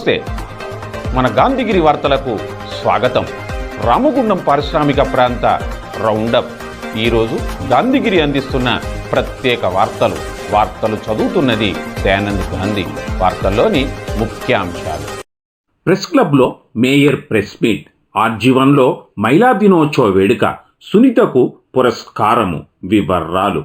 నమస్తే. మన గాంధీగిరి వార్తలకు స్వాగతం. రామగుండం పారిశ్రామిక ప్రాంత రౌండప్. ఈరోజు గాంధీగిరి అందిస్తున్న ప్రత్యేక వార్తలు. వార్తలు చదువుతున్నది దయానంద్ గాంధీ. వార్తల్లోని ముఖ్యాంశాలు. ప్రెస్ క్లబ్లో మేయర్ ప్రెస్ మీట్. ఆర్జీవన్లో మహిళా దినోత్సవ వేడుక. సునీతకు పురస్కారము. వివరాలు.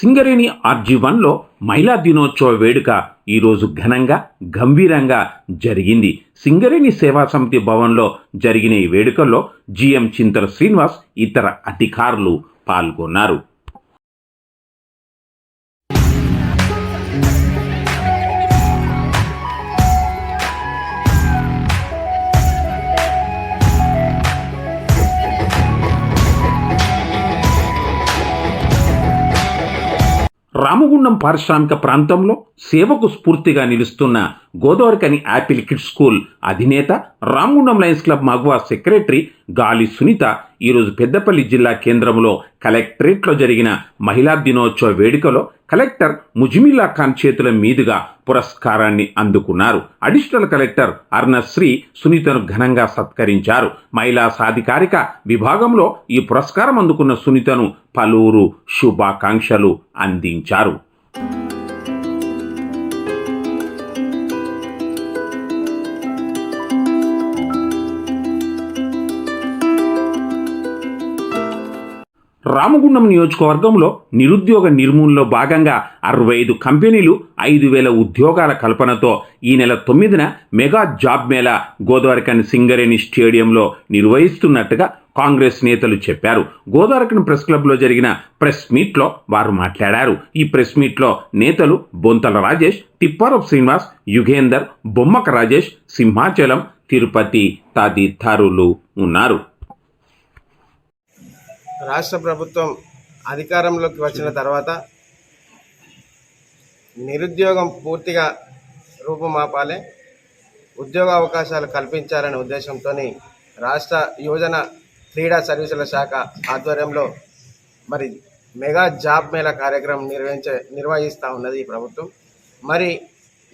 Singareni ఆర్జీవన్లో మహిళా దినోత్సవ వేడుక ఈరోజు ఘనంగా గంభీరంగా జరిగింది. సింగరేణి సేవా సమితి భవన్లో జరిగిన ఈ వేడుకల్లో జిఎం చింతల శ్రీనివాస్ ఇతర అధికారులు పాల్గొన్నారు. రామగుండం పారిశ్రామిక ప్రాంతంలో సేవకు స్ఫూర్తిగా నిలుస్తున్న గోదావరికని యాపిల్ కిడ్స్ స్కూల్ అధినేత రామగుండం లయన్స్ క్లబ్ మగువా సెక్రటరీ గాలి సునీత ఈరోజు పెద్దపల్లి జిల్లా కేంద్రంలో కలెక్టరేట్లో జరిగిన మహిళా దినోత్సవ వేడుకలో కలెక్టర్ ముజిమిల్లా ఖాన్ చేతుల మీదుగా పురస్కారాన్ని అందుకున్నారు. అడిషనల్ కలెక్టర్ అర్ణశ్రీ సునీతను ఘనంగా సత్కరించారు. మహిళా సాధికారిక విభాగంలో ఈ పురస్కారం అందుకున్న సునీతను పలువురు శుభాకాంక్షలు అందించారు. రామగుండం నియోజకవర్గంలో నిరుద్యోగ నిర్మూలనలో భాగంగా అరవై ఐదు కంపెనీలు ఐదు వేల ఉద్యోగాల కల్పనతో ఈ నెల తొమ్మిదిన మెగా జాబ్ మేళా గోదావరికన్ సింగరేణి స్టేడియంలో నిర్వహిస్తున్నట్టుగా కాంగ్రెస్ నేతలు చెప్పారు. గోదావరికన్ ప్రెస్ క్లబ్లో జరిగిన ప్రెస్ మీట్లో వారు మాట్లాడారు. ఈ ప్రెస్ మీట్లో నేతలు బొంతల రాజేష్ తిప్పారపు శ్రీనివాస్ యుగేందర్ బొమ్మక రాజేష్ సింహాచలం తిరుపతి తదితరులు ఉన్నారు. రాష్ట్ర ప్రభుత్వం అధికారంలోకి వచ్చిన తర్వాత నిరుద్యోగం పూర్తిగా రూపుమాపాలే ఉద్యోగ అవకాశాలు కల్పించాలనే ఉద్దేశంతో రాష్ట్ర యువజన క్రీడా సర్వీసుల శాఖ ఆధ్వర్యంలో మరి మెగా జాబ్ మేళా కార్యక్రమం నిర్వహించే నిర్వహిస్తూ ఉన్నది ఈ ప్రభుత్వం. మరి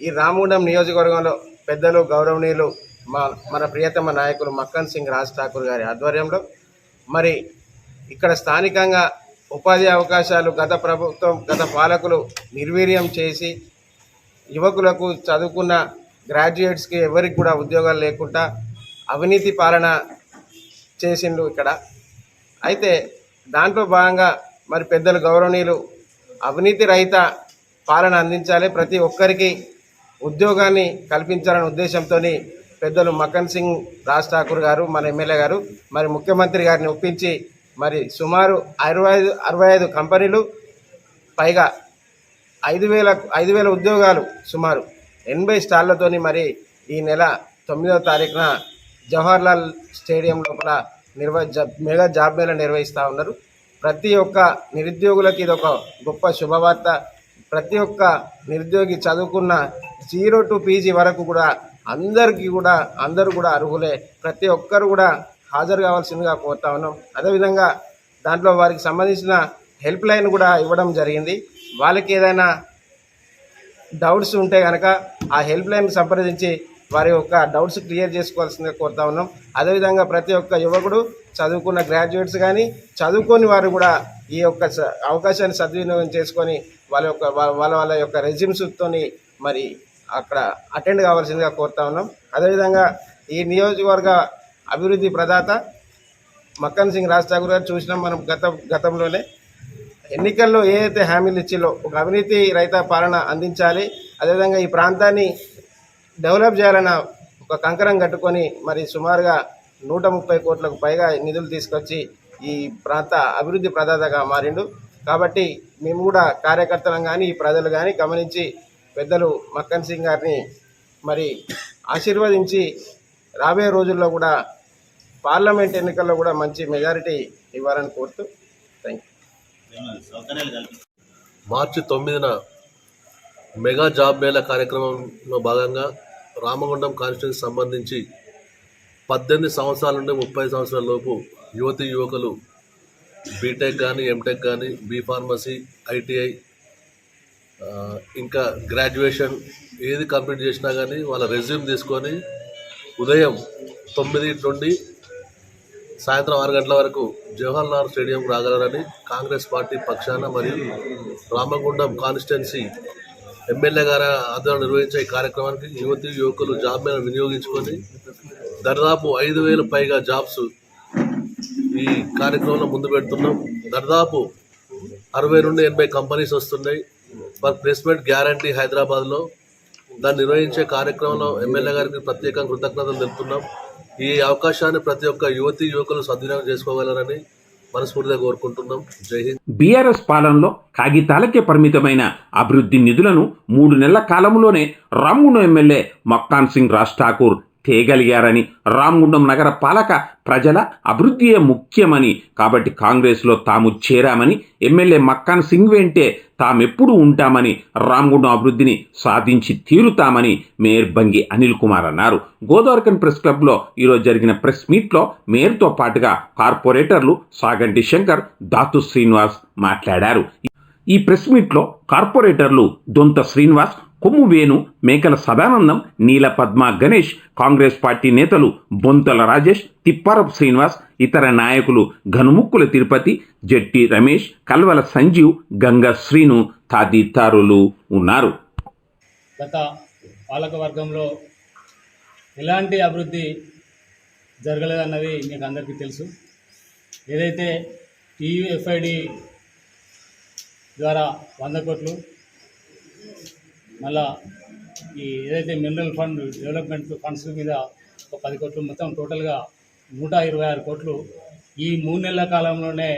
ఈ రామగుండం నియోజకవర్గంలో పెద్దలు గౌరవనీయులు మా మన ప్రియతమ నాయకులు మక్కన్ సింగ్ రాజ్ ఠాకూర్ గారి ఆధ్వర్యంలో మరి ఇక్కడ స్థానికంగా ఉపాధి అవకాశాలు గత ప్రభుత్వం గత పాలకులు నిర్వీర్యం చేసి యువకులకు చదువుకున్న గ్రాడ్యుయేట్స్కి ఎవరికి కూడా ఉద్యోగాలు లేకుండా అవినీతి పాలన చేసిండు ఇక్కడ. అయితే దాంట్లో భాగంగా మరి పెద్దలు గౌరవనీయులు అవినీతి రహిత పాలన అందించాలి. ప్రతి ఒక్కరికి ఉద్యోగాన్ని కల్పించాలనే ఉద్దేశంతో పెద్దలు మక్కన్ సింగ్ రాజ్ ఠాకూర్ గారు మన ఎమ్మెల్యే గారు మరి ముఖ్యమంత్రి గారిని ఒప్పించి మరి సుమారు అరవై ఐదు అరవై ఐదు కంపెనీలు పైగా ఐదు వేల ఐదు వేల ఉద్యోగాలు సుమారు ఎనభై స్టాళ్ళతోని మరి ఈ నెల తొమ్మిదవ తారీఖున జవహర్లాల్ స్టేడియం లోపల నిర్వ మెగా జాబ్ మేళా నిర్వహిస్తూ ఉన్నారు. ప్రతి ఒక్క నిరుద్యోగులకి ఇది ఒక గొప్ప శుభవార్త. ప్రతి ఒక్క నిరుద్యోగి చదువుకున్న జీరో టు పీజీ వరకు కూడా అందరికీ కూడా అందరూ కూడా అర్హులే. ప్రతి ఒక్కరు కూడా హాజరు కావాల్సిందిగా కోరుతా ఉన్నాం అదేవిధంగా దాంట్లో వారికి సంబంధించిన హెల్ప్ లైన్ కూడా ఇవ్వడం జరిగింది. వాళ్ళకి ఏదైనా డౌట్స్ ఉంటే కనుక ఆ హెల్ప్ లైన్ సంప్రదించి వారి యొక్క డౌట్స్ క్లియర్ చేసుకోవాల్సిందిగా కోరుతా ఉన్నాం. అదేవిధంగా ప్రతి ఒక్క యువకుడు చదువుకున్న గ్రాడ్యుయేట్స్ కానీ చదువుకొని వారు కూడా ఈ యొక్క స- అవకాశాన్ని సద్వినియోగం చేసుకొని వాళ్ళ యొక్క వాళ్ళ వాళ్ళ యొక్క రెజ్యూమ్స్తో మరి అక్కడ అటెండ్ కావాల్సిందిగా కోరుతా ఉన్నాం. అదేవిధంగా ఈ నియోజకవర్గ అభివృద్ధి ప్రదాత మక్కన్ సింగ్ రాజ్ ఠాకూర్ గారు చూసినాం మనం గత గతంలోనే. ఎన్నికల్లో ఏదైతే హామీలు ఇచ్చిలో ఒక అవినీతి రహిత పాలన అందించాలి. అదేవిధంగా ఈ ప్రాంతాన్ని డెవలప్ చేయాలన్న ఒక కంకరం కట్టుకొని మరి సుమారుగా నూట ముప్పై కోట్లకు పైగా నిధులు తీసుకొచ్చి ఈ ప్రాంత అభివృద్ధి ప్రదాతగా మారిండు. కాబట్టి మేము కూడా కార్యకర్తలం కానీ ఈ ప్రజలు కానీ గమనించి పెద్దలు మక్కన్ సింగ్ గారిని మరి ఆశీర్వదించి రాబోయే రోజుల్లో కూడా పార్లమెంట్ ఎన్నికల్లో కూడా మంచి మెజారిటీ ఇవ్వాలని కోరుతూ థ్యాంక్ యూ మార్చి తొమ్మిదిన మెగా జాబ్ మేళా కార్యక్రమంలో భాగంగా రామగుండం కాన్స్టిట్యూన్సీ సంబంధించి పద్దెనిమిది సంవత్సరాల నుండి ముప్పై సంవత్సరాల లోపు యువతి యువకులు బీటెక్ కానీ ఎంటెక్ కానీ బీ ఫార్మసీ ఐటీఐ ఇంకా గ్రాడ్యుయేషన్ ఏది కంప్లీట్ చేసినా కానీ వాళ్ళ రెజ్యూమ్ తీసుకొని ఉదయం తొమ్మిది నుండి సాయంత్రం ఆరు గంటల వరకు జవహర్ లాల్ స్టేడియంకు రాగలరని కాంగ్రెస్ పార్టీ పక్షాన మరియు రామగుండం కాన్స్టిట్యున్సీ ఎమ్మెల్యే గారి ఆధ్వర్యంలో నిర్వహించే ఈ కార్యక్రమానికి యువతి యువకులు జాబ్ మీద వినియోగించుకొని దాదాపు ఐదు వేలు పైగా జాబ్స్ ఈ కార్యక్రమంలో ముందు పెడుతున్నాం. దాదాపు అరవై నుండి ఎనభై కంపెనీస్ వస్తున్నాయి. వర్క్ ప్లేస్మెంట్ గ్యారంటీ హైదరాబాద్లో. దాన్ని నిర్వహించే కార్యక్రమంలో ఎమ్మెల్యే గారికి ప్రత్యేకంగా కృతజ్ఞతలు తెలుపుతున్నాం. ఈ అవకాశాన్ని ప్రతి ఒక్క యువతి యువకులు సద్వినియోగం చేసుకోగలరని మనస్ఫూర్తిగా కోరుకుంటున్నాం. జై హింద్. బీఆర్ఎస్ పాలనలో కాగితాలకే పరిమితమైన అభివృద్ధి నిధులను మూడు నెలల కాలంలోనే రామును ఎమ్మెల్యే మక్కాన్ సింగ్ రాజ్ ఠాకూర్ తేగలిగారని రామగుండం నగర పాలక ప్రజల అభివృద్ధియే ముఖ్యమని కాబట్టి కాంగ్రెస్లో తాము చేరామని ఎమ్మెల్యే మక్కాన్ సింగ్ వెంటే తామెప్పుడు ఉంటామని రామగుండం అభివృద్ధిని సాధించి తీరుతామని మేయర్ బంగి అనిల్ కుమార్ అన్నారు. గోదావరికన్ ప్రెస్ క్లబ్లో ఈరోజు జరిగిన ప్రెస్ మీట్లో మేయర్తో పాటుగా కార్పొరేటర్లు సాగంటి శంకర్ దాతు శ్రీనివాస్ మాట్లాడారు. ఈ ప్రెస్ మీట్లో కార్పొరేటర్లు దొంత శ్రీనివాస్ కొమ్ము వేణు మేకల సదానందం నీల పద్మ గణేష్ కాంగ్రెస్ పార్టీ నేతలు బొంతల రాజేష్ తిప్పారపు శ్రీనివాస్ ఇతర నాయకులు ఘనుముక్కుల తిరుపతి జట్టి రమేష్ కల్వల సంజీవ్ గంగా శ్రీను తదితరులు ఉన్నారు. గత పాలకవర్గంలో ఎలాంటి అభివృద్ధి జరగలేదన్నది మీకు అందరికీ తెలుసు. ఏదైతే టీయూఎఫ్ఐడి ద్వారా వంద కోట్లు మళ్ళా ఈ ఏదైతే మినరల్ ఫండ్ డెవలప్మెంట్ ఫండ్స్ మీద ఒక పది కోట్లు మొత్తం టోటల్గా నూట ఇరవై ఆరు కోట్లు ఈ మూడు నెలల కాలంలోనే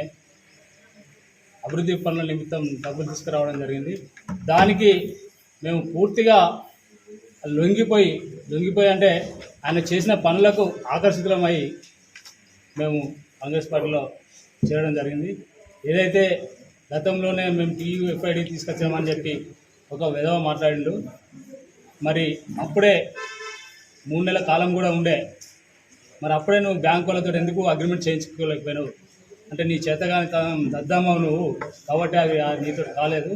అభివృద్ధి పనుల నిమిత్తం డబ్బులు తీసుకురావడం జరిగింది. దానికి మేము పూర్తిగా లొంగిపోయి లొంగిపోయి అంటే ఆయన చేసిన పనులకు ఆకర్షితులమై మేము కాంగ్రెస్ పార్టీలో చేరడం జరిగింది. ఏదైతే గతంలోనే మేము టీయూఎఫ్ఐడి తీసుకొచ్చామని చెప్పి ఒక విధవ మాట్లాడిండు. మరి అప్పుడే మూడు నెలల కాలం కూడా ఉండే. మరి అప్పుడే నువ్వు బ్యాంక్ వాళ్ళతో ఎందుకు అగ్రిమెంట్ చేయించుకోలేకపోయినావు? అంటే నీ చేతగాని తనం నువ్వు కాబట్టి అది నీతో కాలేదు.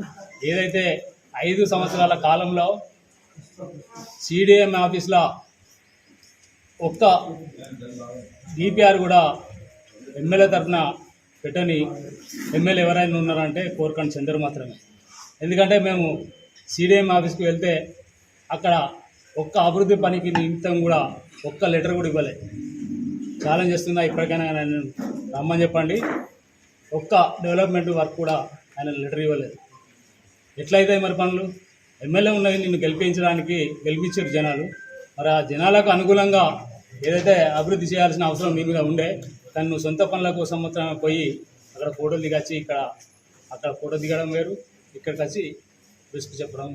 ఏదైతే ఐదు సంవత్సరాల కాలంలో సిడిఎం ఆఫీస్లో ఒక్క డిపిఆర్ కూడా ఎమ్మెల్యే తరఫున పెట్టని ఎమ్మెల్యే ఎవరైనా ఉన్నారంటే కోరకండి చంద్ర మాత్రమే. ఎందుకంటే మేము సిడిఎం ఆఫీస్కి వెళ్తే అక్కడ ఒక్క అభివృద్ధి పనికి నిమిత్తం కూడా ఒక్క లెటర్ కూడా ఇవ్వలే. ఛాలెంజ్ చేస్తున్నా ఇప్పటికైనా ఆయన రమ్మని చెప్పండి. ఒక్క డెవలప్మెంట్ వర్క్ కూడా ఆయన లెటర్ ఇవ్వలేదు. ఎట్లయితే మరి పనులు? ఎమ్మెల్యే ఉన్నది నిన్ను గెలిపించడానికి గెలిపించారు జనాలు. మరి ఆ జనాలకు అనుకూలంగా ఏదైతే అభివృద్ధి చేయాల్సిన అవసరం నీ మీద ఉండే కానీ నువ్వు సొంత పనుల కోసం పోయి అక్కడ ఫోటోలు దిగచ్చి ఇక్కడ అక్కడ ఫోటో దిగడం వేరు. ఇక్కడికి వచ్చి రిస్క్ చెప్పడం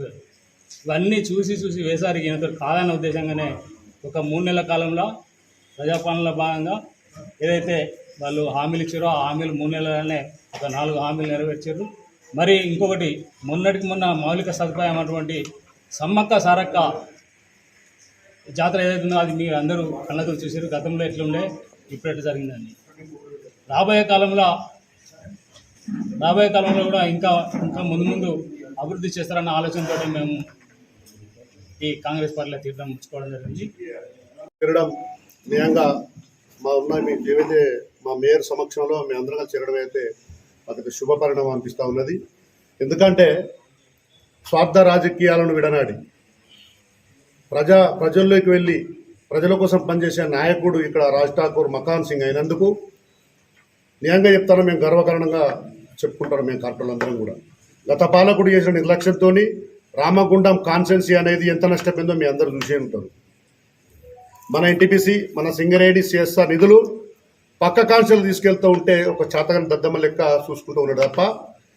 ఇవన్నీ చూసి చూసి వేసారికి ఈయనతో కాదన్న ఉద్దేశంగానే ఒక మూడు నెలల కాలంలో ప్రజాపాలనలో భాగంగా ఏదైతే వాళ్ళు హామీలు ఇచ్చారో ఆ హామీలు మూడు నెలలనే ఒక నాలుగు హామీలు నెరవేర్చారు. మరి ఇంకొకటి మొన్నటికి మొన్న మౌలిక సదుపాయం అటువంటి సమ్మక్క సారక్క జాతర ఏదైతే ఉందో అది మీరు అందరూ కళ్ళతో చూసారు గతంలో ఎట్లుండే ఇప్పుడు ఎట్లా జరిగిందండి? రాబోయే కాలంలో రాబోయే కాలంలో కూడా ఇంకా ఇంకా ముందు ముందు అభివృద్ధి చేస్తారన్న ఆలోచనతో మేము ఈ కాంగ్రెస్ పార్టీలో తీర్థం ముచ్చుకోవడం జరిగింది. తిరగడం నిజంగా మా ఉన్న ఏవైతే మా మేయర్ సమక్షంలో మీ అందరం చేరడం అయితే అదొక శుభ పరిణామం అనిపిస్తూ ఉన్నది. ఎందుకంటే స్వార్థ రాజకీయాలను విడనాడి ప్రజా ప్రజల్లోకి వెళ్ళి ప్రజల కోసం పనిచేసే నాయకుడు ఇక్కడ రాజ్ ఠాకూర్ మకాన్ సింగ్ అయినందుకు నిజంగా చెప్తాను మేము గర్వకారణంగా చెప్పుకుంటారు మేము కార్పొరేలందరం కూడా. గత పాలకుడు చేసిన నిర్లక్ష్యంతో రామగుండం కాన్సెన్సీ అనేది ఎంత నష్టపోయిందో మీ అందరూ చూసే ఉంటారు. మన ఎన్టీపీసీ మన సింగరేణి సిఎస్ఆర్ నిధులు పక్క కాన్సెల్ తీసుకెళ్తూ ఉంటే ఒక చాతకని దద్దమ్మ లెక్క చూసుకుంటూ ఉన్నాడు తప్ప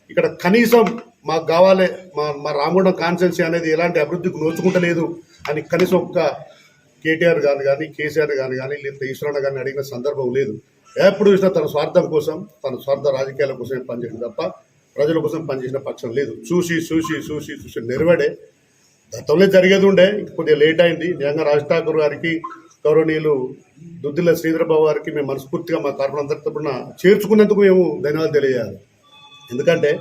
ఇక్కడ కనీసం మాకు కావాలి మా మా రామగుండం కాన్సెన్సీ అనేది ఎలాంటి అభివృద్ధికి నోచుకుంటలేదు అని కనీసం ఒక్క కేటీఆర్ గారు కానీ కేసీఆర్ గారు కానీ లేదా ఈశ్వరన్న గారిని అడిగిన సందర్భం లేదు. ఎప్పుడు చూసినా తన స్వార్థం కోసం తన స్వార్థ రాజకీయాల కోసమే పనిచేయడం తప్ప ప్రజల కోసం పనిచేసిన పక్షం లేదు. చూసి చూసి చూసి చూసి నిలబడే గతంలో జరిగేది ఉండే కొద్దిగా లేట్ అయింది. నిజంగా రాజ్ ఠాకూర్ గారికి గౌరవనీయులు దుద్దిల శ్రీధరబాబు గారికి మేము మనస్ఫూర్తిగా మా కార్పొరేట్ అందరి చేర్చుకున్నందుకు మేము ధన్యవాదాలు తెలియజేయాలి. ఎందుకంటే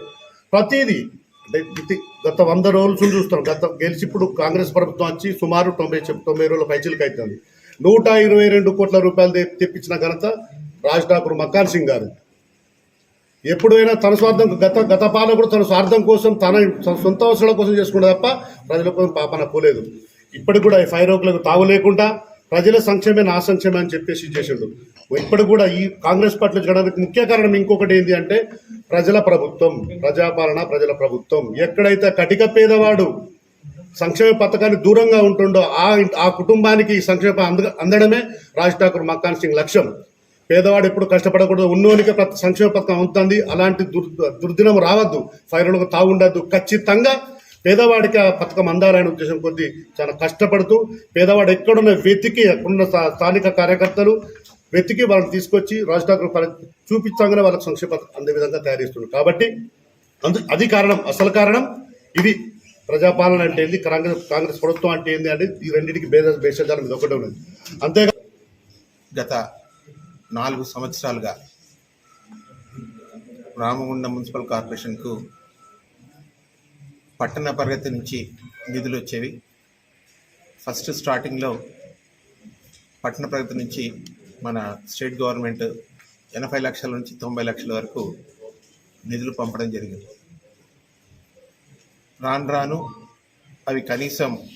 ప్రతిదీ అంటే గత వంద రోజులు చూస్తాం. గత గెలిచి ఇప్పుడు కాంగ్రెస్ ప్రభుత్వం వచ్చి సుమారు తొంభై తొంభై రోజుల పైచీలకు అవుతుంది. నూట ఇరవై రెండు కోట్ల రూపాయలు తెప్పించిన ఘనత రాజ్ ఠాకూర్ మక్కాన్ సింగ్ గారు. ఎప్పుడైనా తన స్వార్థం గత గత పాలకుడు తన స్వార్థం కోసం తన తన సొంత అవసరాల కోసం చేసుకుంటే తప్ప ప్రజల కోసం పాపన పోలేదు. ఇప్పటికి కూడా ఈ ఫైర్ ఓక్లకు తావు లేకుండా ప్రజల సంక్షేమే నా సంక్షేమే అని చెప్పేసి చేసిండు. ఇప్పటికి కూడా ఈ కాంగ్రెస్ పార్టీలో చేయడానికి ముఖ్య కారణం ఇంకొకటి ఏంటి అంటే ప్రజల ప్రభుత్వం ప్రజాపాలన ప్రజల ప్రభుత్వం. ఎక్కడైతే కటిక పేదవాడు సంక్షేమ పథకాన్ని దూరంగా ఉంటుండో ఆ ఆ కుటుంబానికి ఈ సంక్షేమ అంద అందడమే రాజ్ ఠాకూర్ మక్కాన్ సింగ్ లక్ష్యం. పేదవాడు ఎప్పుడు కష్టపడకూడదు. ఉన్నోనికి ప్రతి సంక్షేమ పథకం అవుతుంది. అలాంటి దుర్ దుర్దినం రావద్దు. ఫైర్లకు తాగుండద్దు ఖచ్చితంగా పేదవాడికి ఆ పథకం అందాలనే ఉద్దేశం కొద్దీ చాలా కష్టపడుతూ పేదవాడు ఎక్కడున్న వెతికి అక్కడున్న స్థానిక కార్యకర్తలు వెతికి వాళ్ళని తీసుకొచ్చి రాజ్ ఠాకూర్ చూపించగానే వాళ్ళకి సంక్షేమ పథకం అందే విధంగా తయారు చేస్తున్నారు. కాబట్టి అందు అది కారణం. అసలు కారణం ఇది. ప్రజాపాలన అంటే ఏంది? కాంగ్రెస్ కాంగ్రెస్ ప్రభుత్వం అంటే ఏంది? అంటే ఈ రెండింటికి భేద భేషజాలం ఇది ఒకటే ఉన్నది. అంతేగా గత నాలుగు సంవత్సరాలుగా రామగుండం మున్సిపల్ కార్పొరేషన్కు పట్టణ పరిగతి నుంచి నిధులు వచ్చేవి. ఫస్ట్ స్టార్టింగ్లో పట్టణ ప్రగతి నుంచి మన స్టేట్ గవర్నమెంట్ ఎనభై లక్షల నుంచి తొంభై లక్షల వరకు నిధులు పంపడం జరిగింది. రాను రాను అవి కనీసం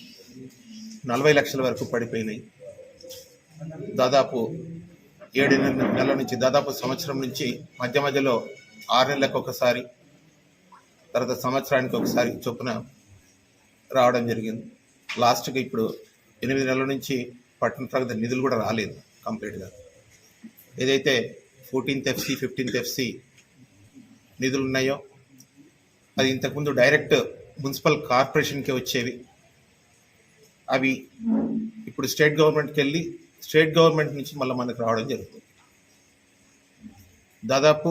నలభై లక్షల వరకు పడిపోయినాయి. దాదాపు ఏడు నెల- నెలల నుంచి దాదాపు సంవత్సరం నుంచి మధ్య మధ్యలో ఆరు నెలలకు ఒకసారి తర్వాత సంవత్సరానికి ఒకసారి చొప్పున రావడం జరిగింది. లాస్ట్కి ఇప్పుడు ఎనిమిది నెలల నుంచి పట్టణ ప్రగతి నిధులు కూడా రాలేదు కంప్లీట్గా. ఏదైతే ఫోర్టీన్త్ ఎఫ్సి ఫిఫ్టీన్త్ ఎఫ్సి నిధులు ఉన్నాయో అది ఇంతకుముందు డైరెక్ట్ మున్సిపల్ కార్పొరేషన్కే వచ్చేవి. అవి ఇప్పుడు స్టేట్ గవర్నమెంట్కి వెళ్ళి స్టేట్ గవర్నమెంట్ నుంచి మళ్ళీ మనకు రావడం జరుగుతుంది. దాదాపు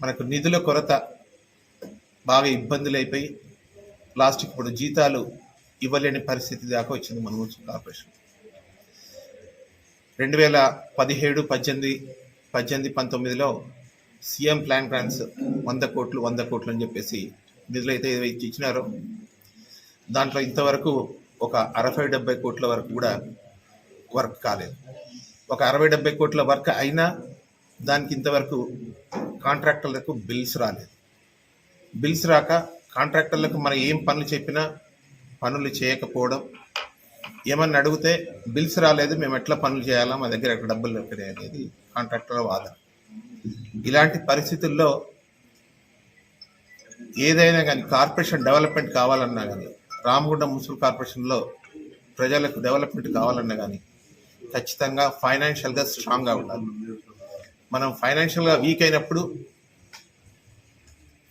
మనకు నిధుల కొరత బాగా ఇబ్బందులు అయిపోయి లాస్ట్ ఇప్పుడు జీతాలు ఇవ్వలేని పరిస్థితి దాకా వచ్చింది మన మున్సిపల్ కార్పొరేషన్. రెండు వేల పదిహేడు పద్దెనిమిది పద్దెనిమిది పంతొమ్మిదిలో సీఎం ప్లాన్ గ్రాంట్స్ వంద కోట్లు వంద కోట్లు అని చెప్పేసి నిధులు అయితే ఇచ్చినారో దాంట్లో ఇంతవరకు ఒక అరవై డెబ్బై కోట్ల వరకు కూడా వర్క్ కాలేదు. ఒక అరవై డెబ్బై కోట్ల వర్క్ అయినా దానికి ఇంతవరకు కాంట్రాక్టర్లకు బిల్స్ రాలేదు. బిల్స్ రాక కాంట్రాక్టర్లకు మనం ఏం పనులు చెప్పినా పనులు చేయకపోవడం. ఏమన్నా అడిగితే బిల్స్ రాలేదు మేము ఎట్లా పనులు చేయాలా మా దగ్గర ఎక్కడ డబ్బులు దొరికినాయి అనేది కాంట్రాక్టర్ వాదన. ఇలాంటి పరిస్థితుల్లో ఏదైనా కానీ కార్పొరేషన్ డెవలప్మెంట్ కావాలన్నా కానీ రామగుండం మున్సిపల్ కార్పొరేషన్లో ప్రజలకు డెవలప్మెంట్ కావాలన్నా కానీ ఖచ్చితంగా ఫైనాన్షియల్గా స్ట్రాంగ్గా ఉండాలి. మనం ఫైనాన్షియల్గా వీక్ అయినప్పుడు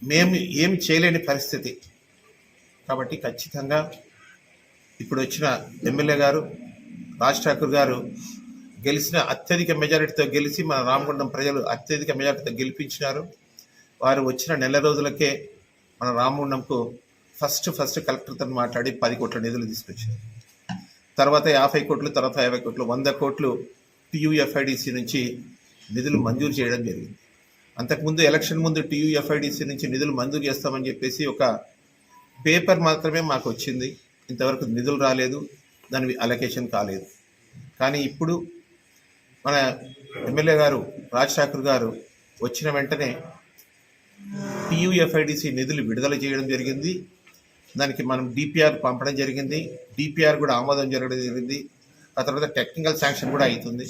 మేము ఏం చేయలేని పరిస్థితి. కాబట్టి ఖచ్చితంగా ఇప్పుడు వచ్చిన ఎమ్మెల్యే గారు రాజ్ ఠాకూర్ గారు గెలిచిన అత్యధిక మెజారిటీతో గెలిచి మన రామగుండం ప్రజలు అత్యధిక మెజారిటీతో గెలిపించినారు. వారు వచ్చిన నెల రోజులకే మన రామగుండంకు ఫస్ట్ ఫస్ట్ కలెక్టర్తో మాట్లాడి పది కోట్ల నిధులు తీసుకొచ్చారు తర్వాత యాభై కోట్లు తర్వాత యాభై కోట్లు వంద కోట్లు టీయూఎఫ్ఐడిసి నుంచి నిధులు మంజూరు చేయడం జరిగింది. అంతకుముందు ఎలక్షన్ ముందు టీయూఎఫ్ఐడిసి నుంచి నిధులు మంజూరు చేస్తామని చెప్పేసి ఒక పేపర్ మాత్రమే మాకు వచ్చింది. ఇంతవరకు నిధులు రాలేదు దాని అలొకేషన్ కాలేదు. కానీ ఇప్పుడు మన ఎమ్మెల్యే గారు రాజ్ ఠాకూర్ గారు వచ్చిన వెంటనే టీయూఎఫ్ఐడిసి నిధులు విడుదల చేయడం జరిగింది. దానికి మనం డిపిఆర్ పంపడం జరిగింది. డిపిఆర్ కూడా ఆమోదం జరగడం జరిగింది. ఆ తర్వాత టెక్నికల్ శాంక్షన్ కూడా అవుతుంది.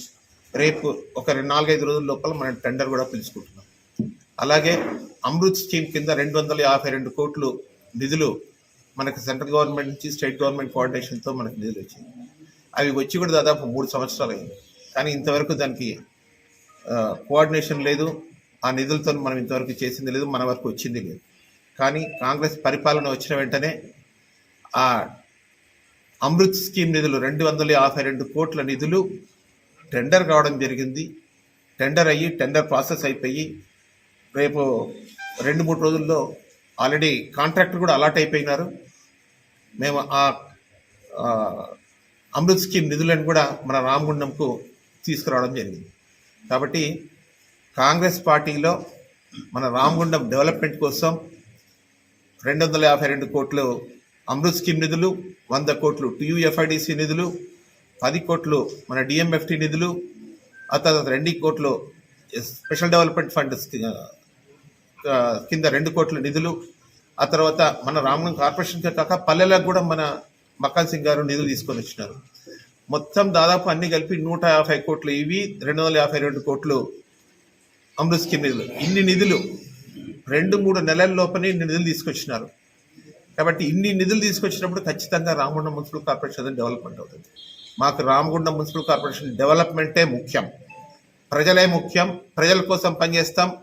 రేపు ఒక రెండు నాలుగైదు రోజుల లోపల మనం టెండర్ కూడా పిలుచుకుంటున్నాం. అలాగే అమృత్ స్కీమ్ కింద రెండు వందల యాభై రెండు కోట్లు నిధులు మనకి సెంట్రల్ గవర్నమెంట్ నుంచి స్టేట్ గవర్నమెంట్ కోఆర్డినేషన్తో మనకు నిధులు వచ్చింది అవి వచ్చి కూడా దాదాపు మూడు సంవత్సరాలు అయింది కానీ ఇంతవరకు దానికి కోఆర్డినేషన్ లేదు. ఆ నిధులతో మనం ఇంతవరకు చేసింది లేదు. మన వరకు వచ్చింది లేదు. కానీ కాంగ్రెస్ పరిపాలన వచ్చిన వెంటనే ఆ అమృత్ స్కీమ్ నిధులు రెండు వందల యాభై రెండు కోట్ల నిధులు టెండర్ కావడం జరిగింది. టెండర్ అయ్యి టెండర్ ప్రాసెస్ అయిపోయి రేపు రెండు మూడు రోజుల్లో ఆల్రెడీ కాంట్రాక్టర్ కూడా అలాట్ అయిపోయినారు. మేము ఆ అమృత్ స్కీమ్ నిధులను కూడా మన రామగుండంకు తీసుకురావడం జరిగింది. కాబట్టి కాంగ్రెస్ పార్టీలో మన రామగుండం డెవలప్మెంట్ కోసం రెండు వందల యాభై రెండు కోట్లు అమృత్ స్కీమ్ నిధులు వంద కోట్లు టీయూఎఫ్ఐడిసి నిధులు పది కోట్లు మన డిఎంఎఫ్టి నిధులు ఆ తర్వాత రెండు కోట్లు స్పెషల్ డెవలప్మెంట్ ఫండ్ కింద రెండు కోట్ల నిధులు ఆ తర్వాత మన రామగుండం కార్పొరేషన్కే కాక పల్లెలకు కూడా మన మకాన్ సింగ్ గారు నిధులు తీసుకొని వచ్చినారు. మొత్తం దాదాపు అన్ని కలిపి నూట యాభై కోట్లు ఇవి రెండు వందల యాభై రెండు కోట్లు అమృత్ స్కీమ్ నిధులు. ఇన్ని నిధులు రెండు మూడు నెలల లోపలే నిధులు తీసుకొచ్చినారు. కాబట్టి ఇన్ని నిధులు తీసుకొచ్చినప్పుడు ఖచ్చితంగా రామగుండం మున్సిపల్ కార్పొరేషన్ డెవలప్మెంట్ అవుతుంది. మాకు రామగుండం మున్సిపల్ కార్పొరేషన్ డెవలప్మెంటే ముఖ్యం. ప్రజలే ముఖ్యం. ప్రజల కోసం పనిచేస్తాం.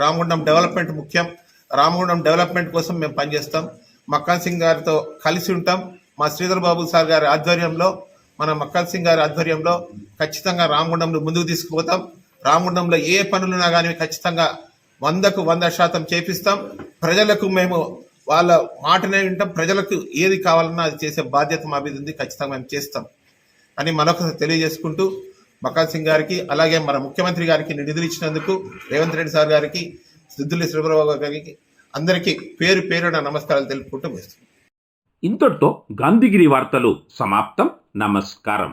రామగుండం డెవలప్మెంట్ ముఖ్యం. రామగుండం డెవలప్మెంట్ కోసం మేము పనిచేస్తాం. మక్కాన్ సింగ్ గారితో కలిసి ఉంటాం. మా శ్రీధర్ బాబు సార్ గారి ఆధ్వర్యంలో మన మక్కాన్ సింగ్ గారి ఆధ్వర్యంలో ఖచ్చితంగా రామగుండంలో ముందుకు తీసుకుపోతాం. రామగుండంలో ఏ పనులున్నా కానీ ఖచ్చితంగా వందకు వంద శాతం చేపిస్తాం. ప్రజలకు మేము వాళ్ళ మాటనే వింటాం. ప్రజలకు ఏది కావాలన్నా అది చేసే బాధ్యత మా మీద ఉంది. ఖచ్చితంగా మేము చేస్తాం అని మరొకసారి తెలియజేసుకుంటూ మకాన్ సింగ్ గారికి అలాగే మన ముఖ్యమంత్రి గారికి నిధులు ఇచ్చినందుకు రేవంత్ రెడ్డి సార్ గారికి సిద్ధులి శ్రీధరబాబు గారికి అందరికీ పేరు పేరున నమస్కారాలు తెలుపుకుంటూ వేస్తున్నాం ఇంతటితో గాంధీగిరి వార్తలు సమాప్తం. నమస్కారం.